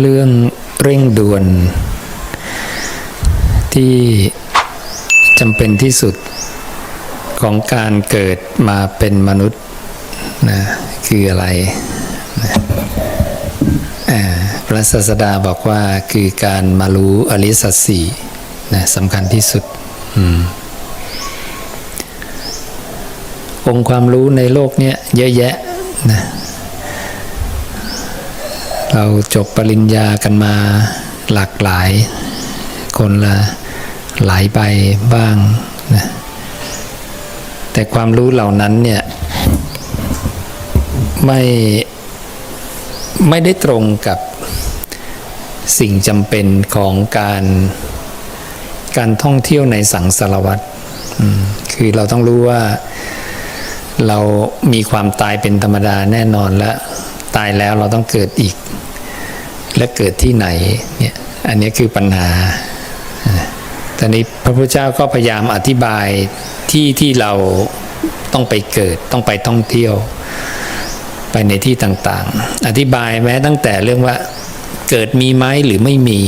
เรื่องเร่งด่วน ที่จำเป็นที่สุดของการเกิดมาเป็นมนุษย์นะคืออะไรนะอ่าพระศาสดาบอกว่าคือการมารู้อริสัจสี่นะสำคัญที่สุดอืมองค์ความรู้ในโลกเนี้ยเยอะแยะนะ เราจบปริญญากันมาหลากหลาย คนละหลายใบบ้างนะแต่ความรู้เหล่านั้นเนี่ยไม่ไม่ได้ตรงกับสิ่งจำเป็นของการการท่องเที่ยวในสังสารวัตรคือเราต้องรู้ว่าเรามีความตายเป็นธรรมดาแน่นอนและ ตายแล้วเราต้องเกิดอีก และเกิดที่ไหนเนี่ยอันนี้คือปัญหาตอนนี้พระพุทธเจ้าก็พยายามอธิบายที่ที่เราต้องไปเกิดต้องไปท่องเที่ยว ไปในที่ต่างๆ อธิบายแม้ตั้งแต่เรื่องว่าเกิดมีไหมหรือไม่มี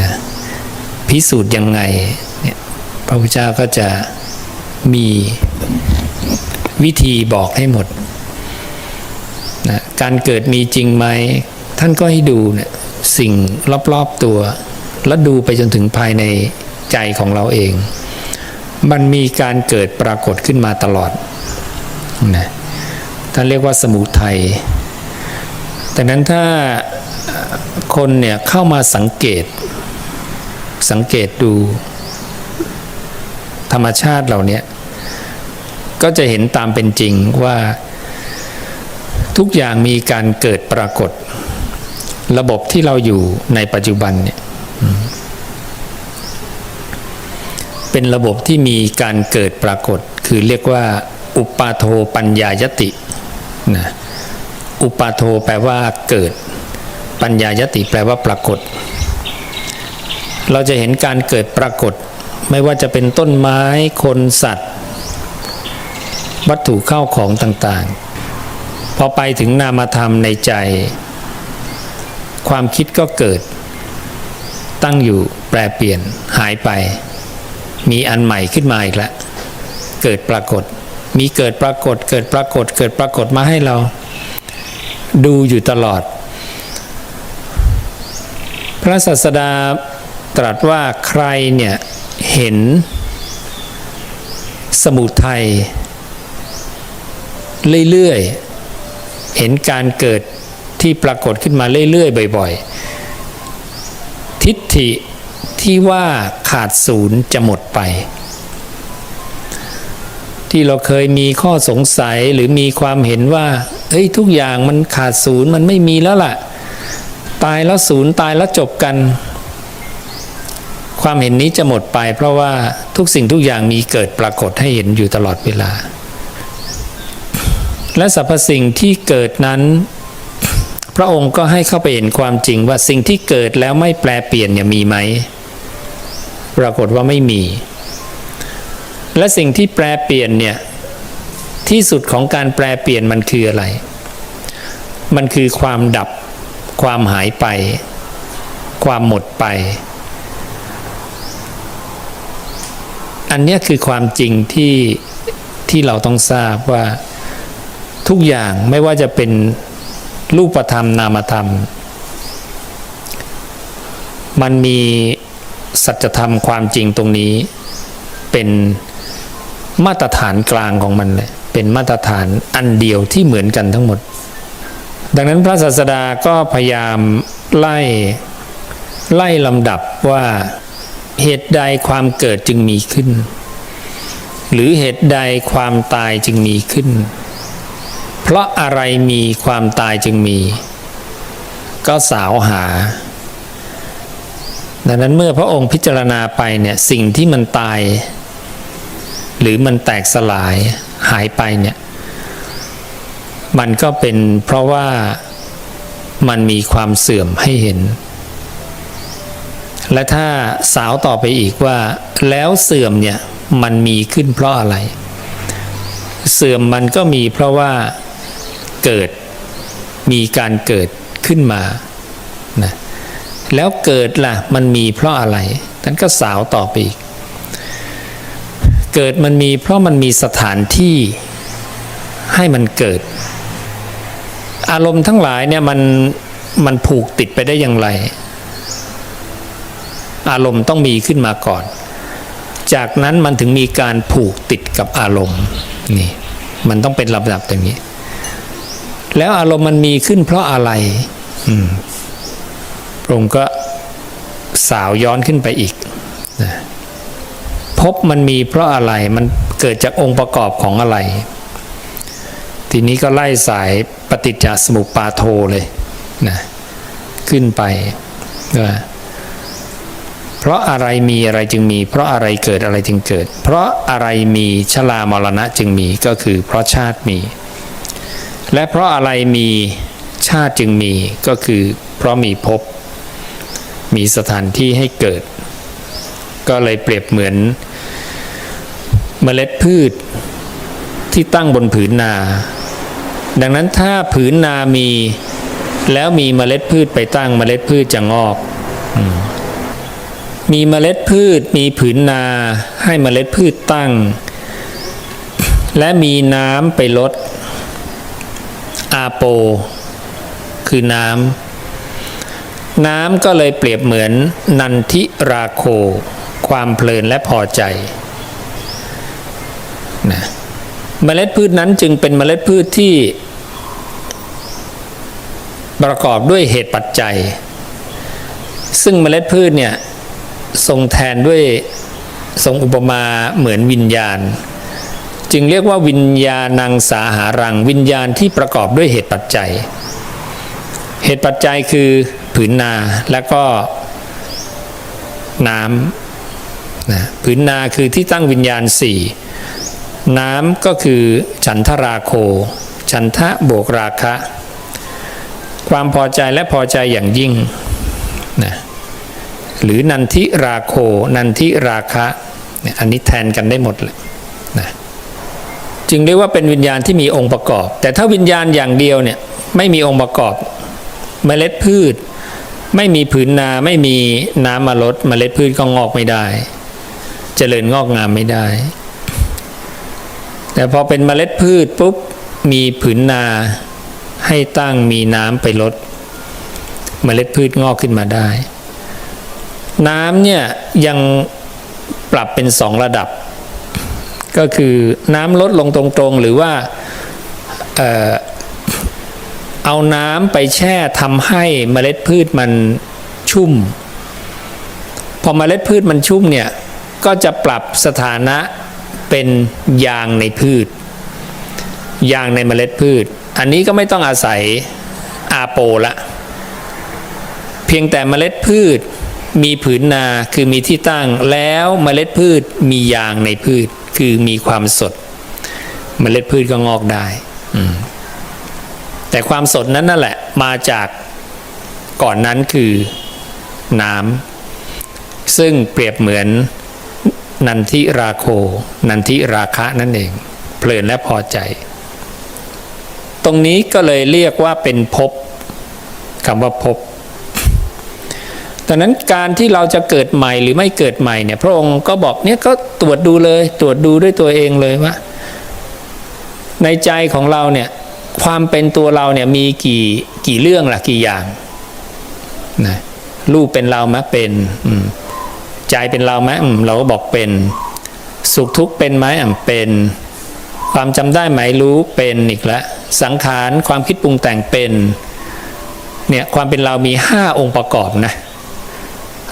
นะพิสูจน์ยังไงเนี่ยพระพุทธเจ้าก็จะมีวิธีบอกให้หมด การเกิดมีจริงไหม ท่านก็ให้ดูเนี่ยสิ่งรอบๆตัว แล้วดูไปจนถึงภายในใจของเราเอง มันมีการเกิดปรากฏขึ้นมาตลอดนะท่านเรียกว่าสมุทัยแต่นั้นถ้าคนเนี่ยเข้ามาสังเกต สังเกตดู ธรรมชาติเหล่านี้ก็จะเห็นตามเป็นจริงว่า ทุกอย่างมีการเกิดปรากฏ ระบบที่เราอยู่ในปัจจุบันเนี่ยเป็นระบบที่มีการเกิดปรากฏ คือเรียกว่า อุปาโทปัญญายตินะอุปาโทแปลว่าเกิด ปัญญายติแปลว่าปรากฏ เราจะเห็นการเกิดปรากฏ ไม่ว่าจะเป็นต้นไม้คนสัตว์ วัตถุเข้าของต่างๆ พอไปถึงนามธรรมในใจ ความคิดก็เกิด ตั้งอยู่แปรเปลี่ยนหายไป มีอันใหม่ขึ้นมาอีกล้วเกิดปรากฏ มีเกิดปรากฏ เกิดปรากฏ เกิดปรากฏมาให้เรา ดูอยู่ตลอด พระศาสดาตรัสว่าใครเนี่ยเห็น สมุทัยเรื่อยๆ เห็นการเกิดที่ปรากฏขึ้นมาเรื่อยๆบ่อยๆ ทิฏฐิที่ว่าขาดศูนย์จะหมดไป ที่เราเคยมีข้อสงสัยหรือมีความเห็นว่าเอ้ยทุกอย่างมันขาดศูนย์มันไม่มีแล้วล่ะ ตายแล้วศูนย์ตายแล้วจบกัน ความเห็นนี้จะหมดไป เพราะว่าทุกสิ่งทุกอย่างมีเกิดปรากฏให้เห็นอยู่ตลอดเวลา และสรรพสิ่งที่เกิดนั้น พระองค์ก็ให้เข้าไปเห็นความจริงว่าสิ่งที่เกิดแล้วไม่แปลเปลี่ยนเนี่ยมีไหม ปรากฏว่าไม่มี และสิ่งที่แปลเปลี่ยนเนี่ยที่สุดของการแปลเปลี่ยนมันคืออะไร มันคือความดับ ความหายไป ความหมดไป อันนี้คือความจริงที่ที่เราต้องทราบว่า ทุกอย่างไม่ว่าจะเป็นรูปธรรมนามธรรม มันมีสัจธรรมความจริงตรงนี้ เป็นมาตรฐานกลางของมันเลยเป็นมาตรฐานอันเดียวที่เหมือนกันทั้งหมด ดังนั้นพระศาสดาก็พยายามไล่ไล่ลำดับว่าเหตุใดความเกิดจึงมีขึ้น หรือเหตุใดความตายจึงมีขึ้น เพราะอะไรมีความตายจึงมี ก็สาวหา ดังนั้นเมื่อพระองค์พิจารณาไปเนี่ยสิ่งที่มันตาย หรือมันแตกสลายหายไปเนี่ยมันก็เป็นเพราะว่ามันมีความเสื่อมให้เห็น และถ้าสาวต่อไปอีกว่า แล้วเสื่อมเนี่ยมันมีขึ้นเพราะอะไร เสื่อมมันก็มีเพราะว่า เกิดมีการเกิดขึ้นมานะแล้วเกิดล่ะมันมีเพราะอะไรท่านก็สาวต่อไปอีก เกิดมันมีเพราะมันมีสถานที่ให้มันเกิด อารมณ์ทั้งหลายเนี่ยมันมันผูกติดไปได้อย่างไร อารมณ์ต้องมีขึ้นมาก่อน จากนั้นมันถึงมีการผูกติดกับอารมณ์นี่มันต้องเป็นลำดับอย่างนี้ แล้วอารมณ์มันมีขึ้นเพราะอะไรอืมพระองค์ก็สาวย้อนขึ้นไปอีกนะพบมันมีเพราะอะไรมันเกิดจากองค์ประกอบของอะไร ทีนี้ก็ไล่สายปฏิจจสมุปปาโทเลยนะขึ้นไปว่าเพราะอะไรมีอะไรจึงมี เพราะอะไรเกิดอะไรจึงเกิด เพราะอะไรมีชรามรณะจึงมีก็คือเพราะชาติมี และเพราะอะไรมีชาติจึงมีก็คือเพราะมีภพมีสถานที่ให้เกิด ก็เลยเปรียบเหมือน เมล็ดพืชที่ตั้งบนผืนนา ดังนั้นถ้าผืนนามี แล้วมีเมล็ดพืชไปตั้งเมล็ดพืชจะงอก มีเมล็ดพืชมีผืนนาให้เมล็ดพืชตั้ง และมีน้ำไปลด อาโป คือน้ำ น้ำก็เลยเปรียบเหมือนนันทิราโค ความเพลินและพอใจนะเมล็ดพืชนั้นจึงเป็นเมล็ดพืชที่ ประกอบด้วยเหตุปัจจัย ซึ่งเมล็ดพืชเนี่ยทรงแทนด้วยทรงอุปมาเหมือนวิญญาณ จึงเรียกว่าวิญญาณังสาหารัง วิญญาณที่ประกอบด้วยเหตุปัจจัย เหตุปัจจัยคือผืนนาแล้วก็น้ำนะผืนนาคือที่ตั้งวิญญาณสี่น้ำก็คือฉันทราโค ฉันทะโบกราคะ ความพอใจและพอใจอย่างยิ่งนะหรือนันทิราโค นันทิราคะ อันนี้แทนกันได้หมดเลยนะ จึงเรียกว่าเป็นวิญญาณที่มีองค์ประกอบ แต่ถ้าวิญญาณอย่างเดียวเนี่ยไม่มีองค์ประกอบ เมล็ดพืช ไม่มีผืนนาไม่มีน้ำมาลดเมล็ดพืชก็งอกไม่ได้ เจริญงอกงามไม่ได้ แต่พอเป็นเมล็ดพืชปุ๊บมีผืนนาให้ตั้งมีน้ำไปลดเมล็ดพืชงอกขึ้นมาได้ น้ำเนี่ยยังปรับเป็นสองระดับ ก็คือน้ำลดลงตรงๆ หรือว่าเอ่อเอาน้ำไปแช่ทำให้เมล็ดพืชมันชุ่ม พอเมล็ดพืชมันชุ่มเนี่ย ก็จะปรับสถานะเป็นยางในพืช ยางในเมล็ดพืช อันนี้ก็ไม่ต้องอาศัยอาโปละ เพียงแต่เมล็ดพืชมีผืนนาคือมีที่ตั้งแล้วเมล็ดพืชมียางในพืช คือมีความสดเมล็ดพืชก็งอกได้แต่ความสดนั้นนั่นแหละ มาจากก่อนนั้นคือน้ำซึ่งเปรียบเหมือนนันทิราโค นันทิราคะนั่นเอง เพลินและพอใจ ตรงนี้ก็เลยเรียกว่าเป็นภพคำว่าภพ ดังนั้นการที่เราจะเกิดใหม่หรือไม่เกิดใหม่เนี่ยพระองค์ก็บอกเนี่ยก็ตรวจดูเลย ตรวจดูด้วยตัวเองเลยว่า ในใจของเราเนี่ยความเป็นตัวเราเนี่ยมีกี่กี่เรื่องล่ะกี่อย่างนะรูปเป็นเราไหมเป็นอืมใจเป็นเราไหมอืมเราก็บอกเป็น สุขทุกข์เป็นไหมอะเป็นความจำได้ไหมรู้เป็นอีกแล้วสังขารความคิดปรุงแต่งเป็นเนี่ยความเป็นเรามีห้าองค์ประกอบนะ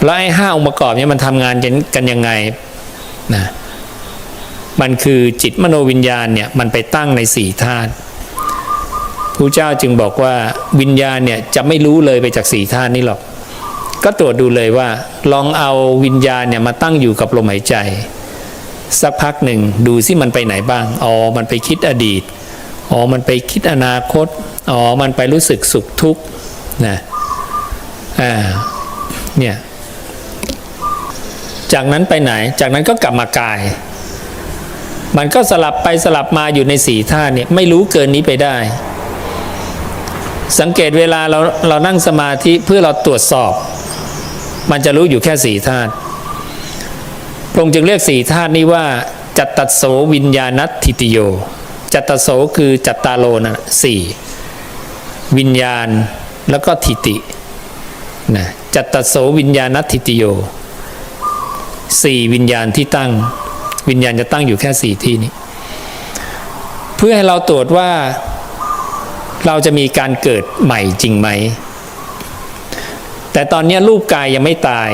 แล้วไอ้ห้าองค์ประกอบเนี่ยมันทำงานกันยังไงนะมันคือจิตมโนวิญญาณเนี่ยมันไปตั้งในสี่ธาตุพระเจ้าจึงบอกว่าวิญญาณเนี่ยจะไม่รู้เลยไปจากสี่ธาตุนี้หรอก ก็ตรวจดูเลยว่า ลองเอาวิญญาณเนี่ยมาตั้งอยู่กับลมหายใจ สักพักหนึ่งดูซิมันไปไหนบ้างอ๋อมันไปคิดอดีตอ๋อมันไปคิดอนาคตอ๋อมันไปรู้สึกสุขทุกข์นะอ่าเนี่ย จากนั้นไปไหน จากนั้นก็กลับมากาย มันก็สลับไปสลับมาอยู่ในสี่ท่าเนี่ยไม่รู้เกินนี้ไปได้ สังเกตเวลาเราเรานั่งสมาธิเพื่อเราตรวจสอบ มันจะรู้อยู่แค่สี่ธาตุพระองค์จึงเรียกสี่ธาตุนี้ว่าจัตตโสวิญญาณัตทิติโย จัตตโสคือจัตตาโลนะสี่วิญญาณแล้วก็ทิตินะจัตตโสวิญญาณัตทิติโย สี่วิญญาณที่ตั้ง วิญญาณจะตั้งอยู่แค่สี่ที่นี้ เพื่อให้เราตรวจว่าเราจะมีการเกิดใหม่จริงไหม แต่ตอนนี้รูปกายยังไม่ตาย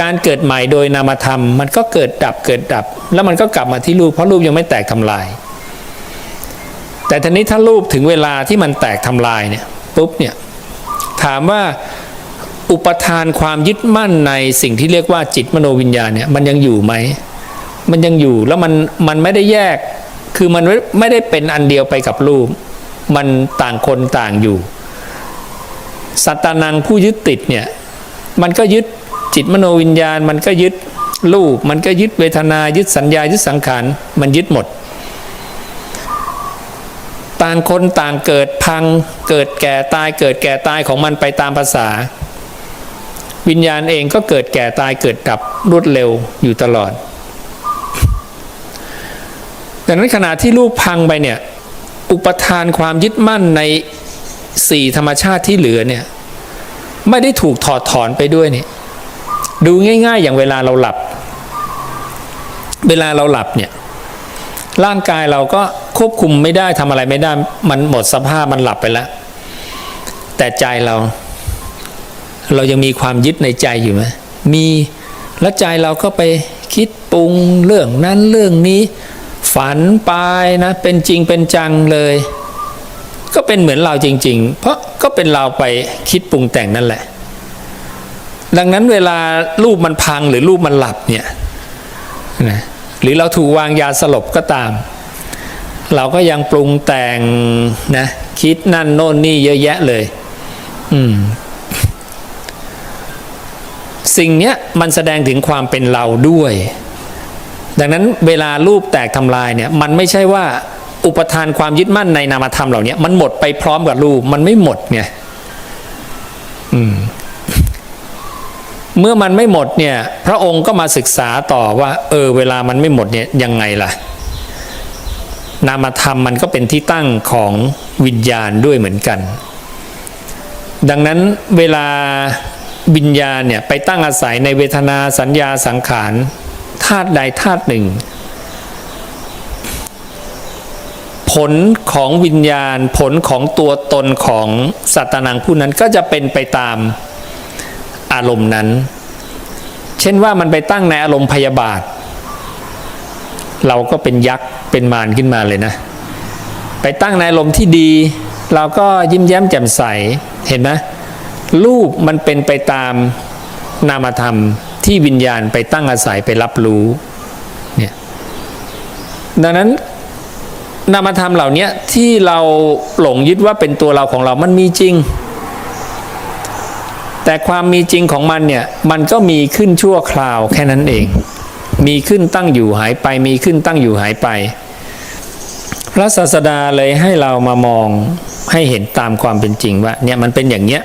การเกิดใหม่โดยนามธรรม มันก็เกิดดับเกิดดับ แล้วมันก็กลับมาที่รูปเพราะรูปยังไม่แตกทำลาย แต่ทีนี้ถ้ารูปถึงเวลาที่มันแตกทำลายเนี่ยปุ๊บเนี่ยถามว่า อุปทานความยึดมั่นในสิ่งที่เรียกว่าจิตมโนวิญญาณเนี่ยมันยังอยู่ไหม มันยังอยู่แล้วมันมันไม่ได้แยก คือมันไม่ได้เป็นอันเดียวไปกับรูป มันต่างคนต่างอยู่ สัตตานังผู้ยึดติดเนี่ยมันก็ยึดจิตมโนวิญญาณ มันก็ยึดรูป มันก็ยึดเวทนายึดสัญญายึดสังขารมันยึดหมด ต่างคนต่างเกิดพังเกิดแก่ตายเกิดแก่ตายของมันไปตามภาษา วิญญาณเองก็เกิดแก่ตายเกิดดับรวดเร็วอยู่ตลอดดังนั้นขณะที่รูปพังไปเนี่ย อุปทานความยึดมั่นในสี่ธรรมชาติที่เหลือเนี่ย ไม่ได้ถูกถอดถอนไปด้วยนี่ดูง่ายๆ อย่างเวลาเราหลับ เวลาเราหลับเนี่ย ร่างกายเราก็ควบคุมไม่ได้ทำอะไรไม่ได้ มันหมดสภาพมันหลับไปแล้ว แต่ใจเรา เรายังมีความยึดในใจอยู่ไหมมีแล้วใจเราก็ไปคิดปรุงเรื่องนั้นเรื่องนี้ ฝันไปนะ เป็นจริงเป็นจังเลย ก็เป็นเหมือนเราจริง ๆ เพราะก็เป็นเราไปคิดปรุงแต่งนั่นแหละ ดังนั้นเวลารูปมันพังหรือรูปมันหลับเนี่ยนะหรือเราถูกวางยาสลบก็ตาม เราก็ยังปรุงแต่งนะ คิดนั่นโน่นนี่เยอะแยะเลย อืม สิ่งนี้มันแสดงถึงความเป็นเราด้วย ดังนั้นเวลารูปแตกทำลายเนี่ยมันไม่ใช่ว่าอุปทานความยึดมั่นในนามธรรมเหล่านี้มันหมดไปพร้อมกับรูปมันไม่หมดไงมเมื่อมันไม่หมดเนี่ย พระองค์ก็มาศึกษาต่อว่า เออ เวลามันไม่หมดเนี่ยยังไงล่ะ นามธรรมมันก็เป็นที่ตั้งของวิญญาณด้วยเหมือนกัน ดังนั้นเวลา วิญญาณเนี่ยไปตั้งอาศัยในเวทนาสัญญาสังขารธาตุใดธาตุหนึ่ง ผลของวิญญาณผลของตัวตนของสัตนังผู้นั้นก็จะเป็นไปตามอารมณ์นั้น เช่นว่ามันไปตั้งในอารมณ์พยาบาท เราก็เป็นยักษ์เป็นมารขึ้นมาเลยนะ ไปตั้งในอารมณ์ที่ดี เราก็ยิ้มแย้มแจ่มใสเห็นไหม รูปมันเป็นไปตามนามธรรมที่วิญญาณไปตั้งอาศัยไปรับรู้เนี่ยดังนั้นนามธรรมเหล่านี้ที่เราหลงยึดว่าเป็นตัวเราของเรามันมีจริง แต่ความมีจริงของมันเนี่ยมันก็มีขึ้นชั่วคราวแค่นั้นเอง มีขึ้นตั้งอยู่หายไป มีขึ้นตั้งอยู่หายไป พระศาสดาเลยให้เรามามองให้เห็นตามความเป็นจริงว่าเนี่ยมันเป็นอย่างเนี้ย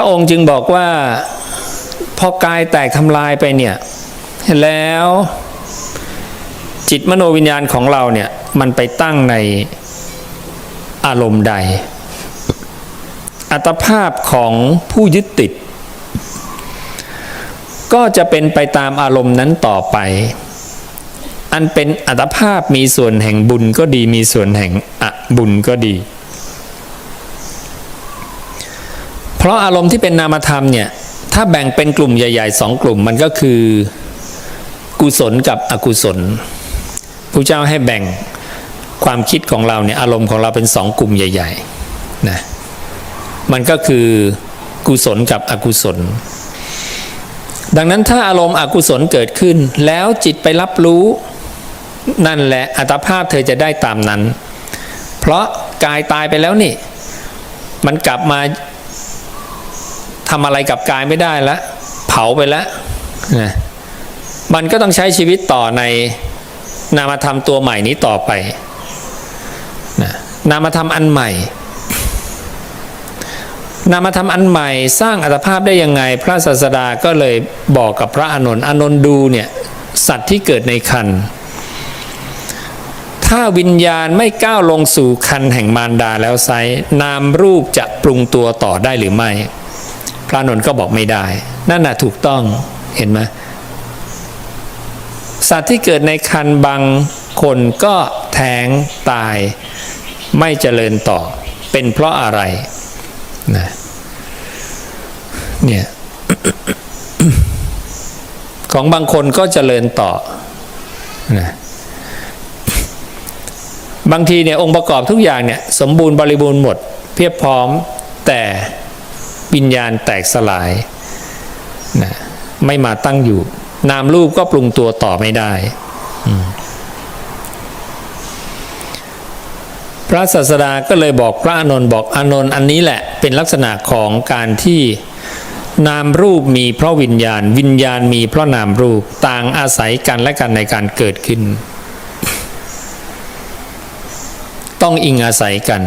ระองค์จึงบอกว่าพอกายแตกทำลายไปเนี่ยแล้วจิตมโนวิญญาณของเราเนี่ยมันไปตั้งในอารมณ์ใด อัตภาพของผู้ยึดติด ก็จะเป็นไปตามอารมณ์นั้นต่อไป อันเป็นอัตภาพมีส่วนแห่งบุญก็ดีมีส่วนแห่งอบุญก็ดี เพราะอารมณ์ที่เป็นนามธรรมเนี่ย ถ้าแบ่งเป็นกลุ่มใหญ่ๆสองกลุ่มมันก็คือ กุศลกับอกุศลพระเจ้าให้แบ่งความคิดของเราเนี่ยอารมณ์ของเราเป็นสองกลุ่มใหญ่ๆนะมันก็คือกุศลกับอกุศล ดังนั้นถ้าอารมณ์อกุศลเกิดขึ้น แล้วจิตไปรับรู้นั่นแหละอัตภาพเธอจะได้ตามนั้น เพราะกายตายไปแล้วนี่ มันกลับมา ทำอะไรกับกายไม่ได้แล้วเผาไปแล้วนะมันก็ต้องใช้ชีวิตต่อในนามธรรมตัวใหม่นี้ต่อไปนะนามธรรมอันใหม่ นามธรรมอันใหม่สร้างอัตภาพได้ยังไง พระศาสดาก็เลยบอกกับพระอานนท์อานนท์ดูเนี่ยสัตว์ที่เกิดในคันถ้าวิญญาณไม่ก้าวลงสู่คันแห่งมารดาแล้วไซนามรูปจะปรุงตัวต่อได้หรือไม่ พระนนท์ก็บอกไม่ได้ นั่นน่ะถูกต้องเห็นไหมสัตว์ที่เกิดในคันบางคนก็แท้งตาย ไม่เจริญต่อ เป็นเพราะอะไรนะเนี่ยของบางคนก็เจริญต่อนะบางทีเนี่ยองค์ประกอบทุกอย่างเนี่ยสมบูรณ์บริบูรณ์หมด เพียบพร้อมแต่ วิญญาณแตกสลายนะไม่มาตั้งอยู่ นามรูปก็ปรุงตัวต่อไม่ได้ พระศาสดาก็เลยบอกพระอานนท์บอกอานนท์อันนี้แหละเป็นลักษณะของการที่นามรูปมีเพราะวิญญาณ วิญญาณมีเพราะนามรูปต่างอาศัยกันและกันในการเกิดขึ้น ต้องอิงอาศัยกัน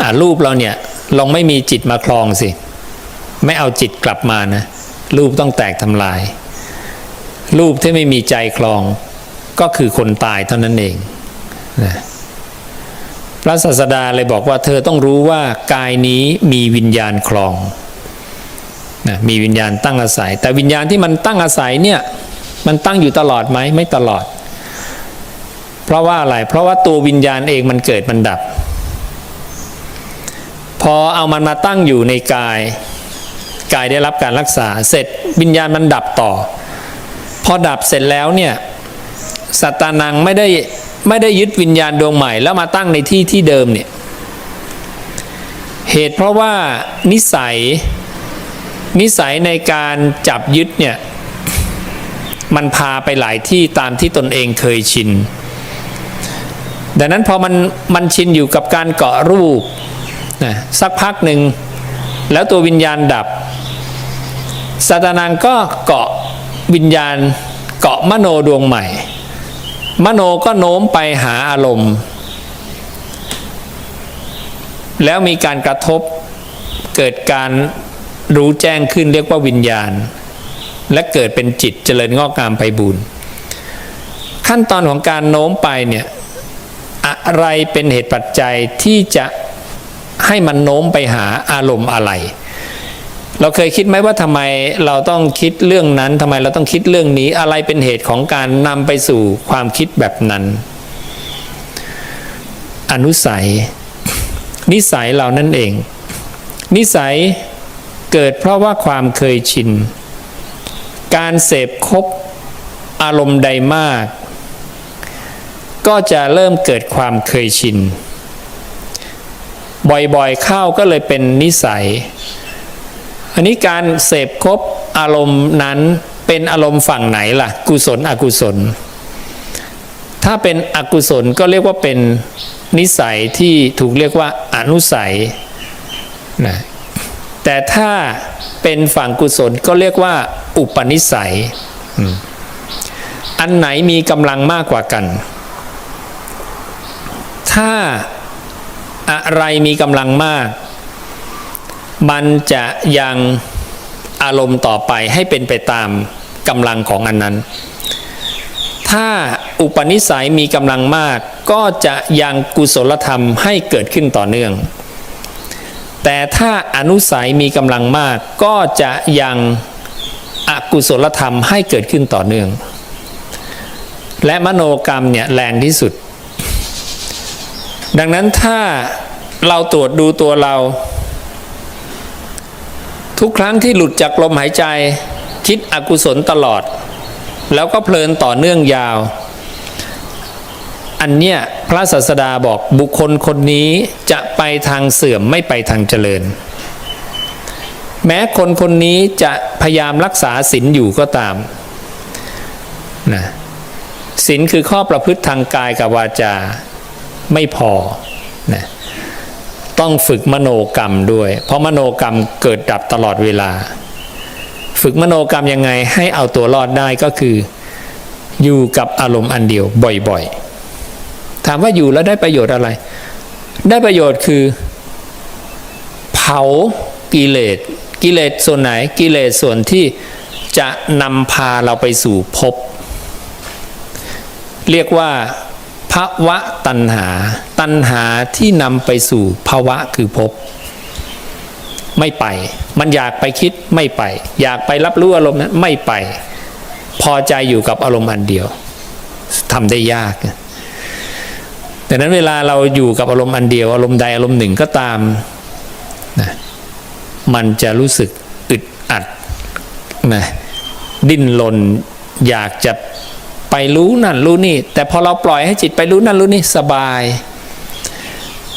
อ่ารูปเราเนี่ย ลองไม่มีจิตมาคลองสิ ไม่เอาจิตกลับมานะ รูปต้องแตกทำลาย รูปที่ไม่มีใจคลอง ก็คือคนตายเท่านั้นเองนะพระศาสดาเลยบอกว่าเธอต้องรู้ว่ากายนี้มีวิญญาณคลองนะมีวิญญาณตั้งอาศัย แต่วิญญาณที่มันตั้งอาศัยเนี่ยมันตั้งอยู่ตลอดไหมไม่ตลอด เพราะว่าอะไรเพราะว่าตัววิญญาณเองมันเกิดมันดับ อเอามันมาตั้งอยู่ในกาย กายได้รับการรักษา เสร็จวิญญาณมันดับต่อ พอดับเสร็จแล้วเนี่ยสัตตานังไม่ได้ไม่ได้ยึดวิญญาณดวงใหม่ แล้วมาตั้งในที่ที่เดิมเนี่ยเหตุเพราะว่านิสัยนิสัยในการจับยึดเนี่ยมันพาไปหลายที่ตามที่ตนเองเคยชิน ดังนั้นพอมันมันชินอยู่กับการเกาะรูป นะสักพักหนึ่งแล้วตัววิญญาณดับสัตานังก็เกาะวิญญาณเกาะมโนดวงใหม่ มโนก็โน้มไปหาอารมณ์ แล้วมีการกระทบเกิดการรู้แจ้งขึ้นเรียกว่าวิญญาณ และเกิดเป็นจิตเจริญงอกงามไปบุญขั้นตอนของการโน้มไปเนี่ยอะไรเป็นเหตุปัจจัยที่จะ ให้มันโน้มไปหาอารมณ์อะไร เราเคยคิดไหมว่าทำไมเราต้องคิดเรื่องนั้นทำไมเราต้องคิดเรื่องนี้อะไรเป็นเหตุของการนำไปสู่ความคิดแบบนั้น อนุสัย นิสัยเรานั่นเอง นิสัยเกิดเพราะว่าความเคยชิน การเสพคบอารมณ์ใดมาก ก็จะเริ่มเกิดความเคยชิน บ่อยๆเข้าก็เลยเป็นนิสัย อันนี้การเสพครบอารมณ์นั้นเป็นอารมณ์ฝั่งไหนล่ะ กุศลอกุศล ถ้าเป็นอกุศลก็เรียกว่าเป็นนิสัยที่ถูกเรียกว่าอนุสัยนะแต่ถ้าเป็นฝั่งกุศลก็เรียกว่า อุปนิสัย อันไหนมีกำลังมากกว่ากัน ถ้า อะไรมีกำลังมาก มันจะยังอารมณ์ต่อไปให้เป็นไปตามกำลังของอันนั้น ถ้าอุปนิสัยมีกำลังมาก ก็จะยังกุศลธรรมให้เกิดขึ้นต่อเนื่อง แต่ถ้าอนุสัยมีกำลังมาก ก็จะยังอกุศลธรรมให้เกิดขึ้นต่อเนื่อง และมโนกรรมเนี่ยแรงที่สุด ดังนั้นถ้าเราตรวจดูตัวเรา ทุกครั้งที่หลุดจากลมหายใจ คิดอกุศลตลอด แล้วก็เพลินต่อเนื่องยาว อันเนี้ยพระศาสดาบอกบุคคลคนนี้จะไปทางเสื่อมไม่ไปทางเจริญ แม้คนคนนี้จะพยายามรักษาศีลอยู่ก็ตามนะศีลคือข้อประพฤติทางกายกับวาจา ไม่พอนะต้องฝึกมโนกรรมด้วย เพราะมโนกรรมเกิดดับตลอดเวลา ฝึกมโนกรรมยังไงให้เอาตัวรอดได้ก็คือ อยู่กับอารมณ์อันเดียวบ่อยๆ ถามว่าอยู่แล้วได้ประโยชน์อะไร ได้ประโยชน์คือ เผากิเลสกิเลสส่วนไหนกิเลสส่วนที่จะนำพาเราไปสู่ภพเรียกว่า ภาวะตัณหา ตัณหาที่นำไปสู่ภาวะคือภพไม่ไป มันอยากไปคิดไม่ไป อยากไปรับรู้อารมณ์นั้นไม่ไป พอใจอยู่กับอารมณ์อันเดียวทำได้ยากดังนั้นเวลาเราอยู่กับอารมณ์อันเดียว อารมณ์ใดอารมณ์หนึ่งก็ตามนะมันจะรู้สึกอึดอัดนะดิ้นรนอยากจะ ไปรู้นั่นรู้นี่ แต่พอเราปล่อยให้จิตไปรู้นั่นรู้นี่สบาย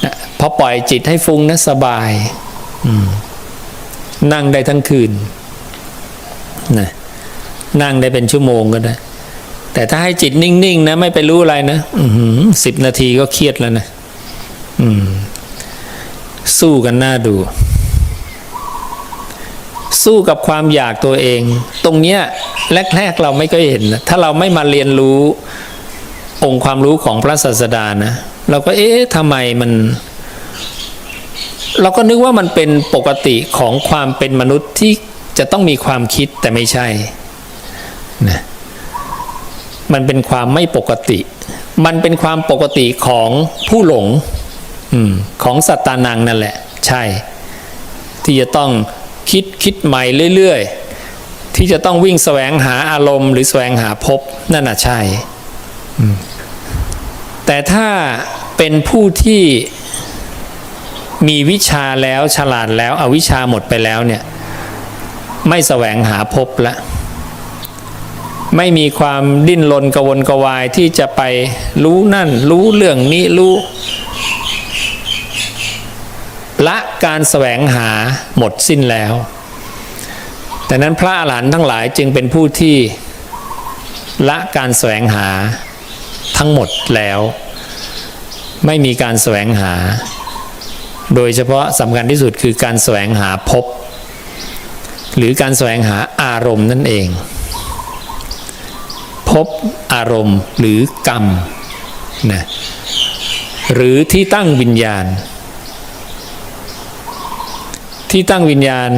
นะพอปล่อยจิตให้ฟุ้งนะสบายนั่งได้ทั้งคืนนะนั่งได้เป็นชั่วโมงก็ได้ แต่ถ้าให้จิตนิ่งๆนะไม่ไปรู้อะไรนะสิบนาทีก็เครียดแล้วนะสู้กันหน้าดู สู้กับความอยากตัวเอง ตรงเนี้ยแรกๆเราไม่ก็เห็น ถ้าเราไม่มาเรียนรู้องค์ความรู้ของพระศาสดานะ เราก็เอ๊ะทำไมมัน เราก็นึกว่ามันเป็นปกติของความเป็นมนุษย์ที่จะต้องมีความคิดแต่ไม่ใช่นะมันเป็นความไม่ปกติ มันเป็นความปกติของผู้หลงอของสัตตานังนั่นแหละ ใช่ ที่จะต้อง คิดคิดใหม่เรื่อยๆ ที่จะต้องวิ่งแสวงหาอารมณ์หรือแสวงหาภพนั่นน่ะใช่แต่ถ้าเป็นผู้ที่มีวิชาแล้วฉลาดแล้วเอาวิชาหมดไปแล้วเนี่ย ไม่แสวงหาพแล้วไม่มีความดิ้นรนกระวนกระวายที่จะไปรู้นั่น รู้เรื่องนี้รู้ ละการแสวงหาหมดสิ้นแล้ว แต่นั้นพระอรหันต์ทั้งหลายจึงเป็นผู้ที่ละการแสวงหาทั้งหมดแล้ว ไม่มีการแสวงหา โดยเฉพาะสำคัญที่สุดคือการแสวงหาพบ หรือการแสวงหาอารมณ์นั่นเอง พบอารมณ์หรือกรรมนะหรือที่ตั้งวิญญาณ ที่ตั้งวิญญาณ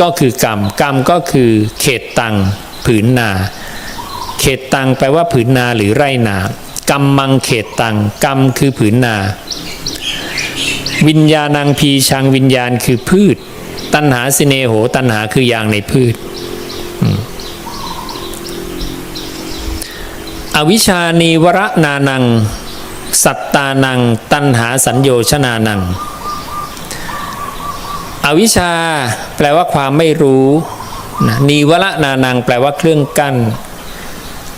ก็คือกรรม กรรมก็คือเขตตังผืนนา เขตตังแปลว่าผืนนาหรือไรนากรรมมังเขตตังกรรมคือผืนนา วิญญาณังพีชังวิญญาณคือพืช ตัณหาสิเนโหตัณหาคือยางในพืช อวิชานีวรนานัง สัตตานัง ตัณหาสัญโยชนานัง อวิชาแปลว่าความไม่รู้นะนีวรนานังแปลว่าเครื่องกั้น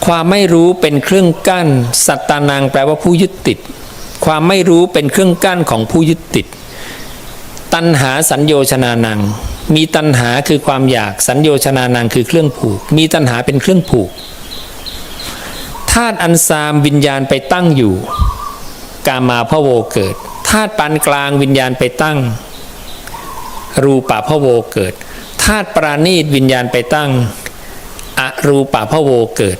ความไม่รู้เป็นเครื่องกั้น สัตตานังแปลว่าผู้ยึดติด ความไม่รู้เป็นเครื่องกั้นของผู้ยึดติด ตัณหาสัญโยชนานัง มีตัณหาคือความอยากสัญโยชนานังคือเครื่องผูก มีตัณหาเป็นเครื่องผูกธาตุอันซามวิญญาณไปตั้งอยู่ กามาพะโวเกิดธาตุปานกลางวิญญาณไปตั้ง รูปะพะโวเกิดธาตุปราณีตวิญญาณไปตั้งอรูปะพะโวเกิด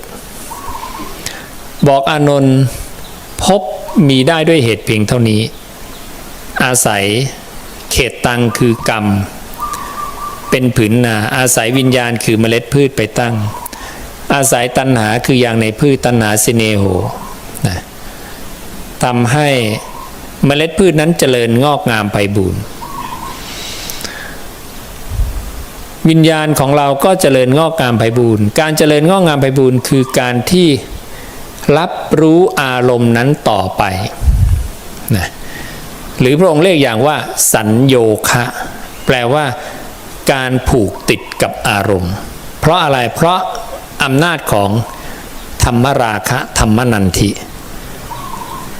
บอกอานนท์พบมีได้ด้วยเหตุเพียงเท่านี้ อาศัยเขตตังคือกรรม เป็นผืนนาอาศัยวิญญาณคือเมล็ดพืชไปตั้ง อาศัยตัณหาคืออย่างในพืชตัณหาสิเนโหนะทำให้เมล็ดพืชนั้นเจริญงอกงามไปบูรณ์ วิญญาณของเราก็เจริญงอกงามไพบูรณ์การเจริญงอกงามไพบูรณ์คือการที่รับรู้อารมณ์นั้นต่อไปนะหรือพระองค์เรียกอย่างว่า สัญโยคะ แปลว่า การผูกติดกับอารมณ์ เพราะอะไรเพราะอำนาจของธรรมราคะธรรมนันทิ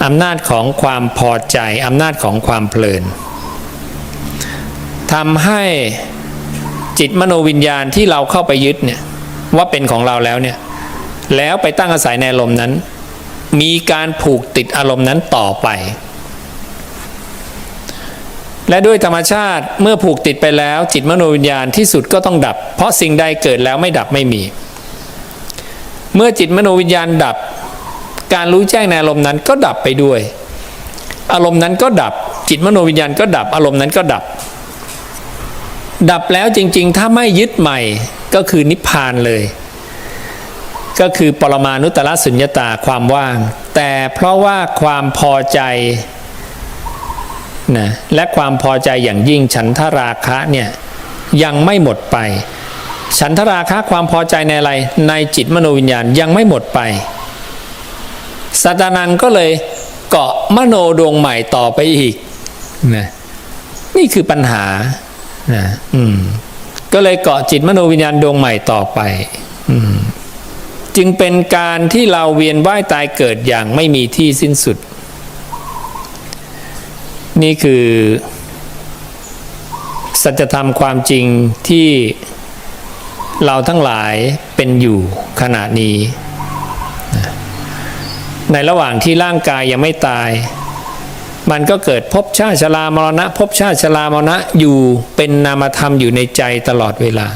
อำนาจของความพอใจอำนาจของความเพลินทำให้ จิตมโนวิญญาณที่เราเข้าไปยึดเนี่ยว่าเป็นของเราแล้วเนี่ยแล้วไปตั้งอาศัยในอารมณ์นั้น มีการผูกติดอารมณ์นั้นต่อไป และด้วยธรรมชาติเมื่อผูกติดไปแล้ว จิตมโนวิญญาณที่สุดก็ต้องดับ เพราะสิ่งใดเกิดแล้วไม่ดับไม่มี เมื่อจิตมโนวิญญาณดับ การรู้แจ้งในอารมณ์นั้นก็ดับไปด้วย อารมณ์นั้นก็ดับ จิตมโนวิญญาณก็ดับ อารมณ์นั้นก็ดับ ดับแล้วจริง ๆ ถ้าไม่ยึดใหม่ก็คือนิพพานเลย ก็คือปรมานุตตรสุญญตาความว่าง แต่เพราะว่าความพอใจนะและความพอใจอย่างยิ่งฉันทราคะเนี่ยยังไม่หมดไป ฉันทราคะความพอใจในอะไรในจิตมโนวิญญาณยังไม่หมดไปสัตานังก็เลยเกาะมโนดวงใหม่ต่อไปอีกนะนี่คือปัญหา นะอืม ก็เลยเกาะจิตมโนวิญญาณดวงใหม่ต่อไป อืม จึงเป็นการที่เราเวียนว่ายตายเกิดอย่างไม่มีที่สิ้นสุด นี่คือ สัจธรรมความจริงที่เราทั้งหลายเป็นอยู่ขณะนี้ ในระหว่างที่ร่างกายยังไม่ตาย มันก็เกิดพบชาติชรามรณะพบชาติชรามรณะอยู่เป็นนามธรรมอยู่ในใจตลอดเวลา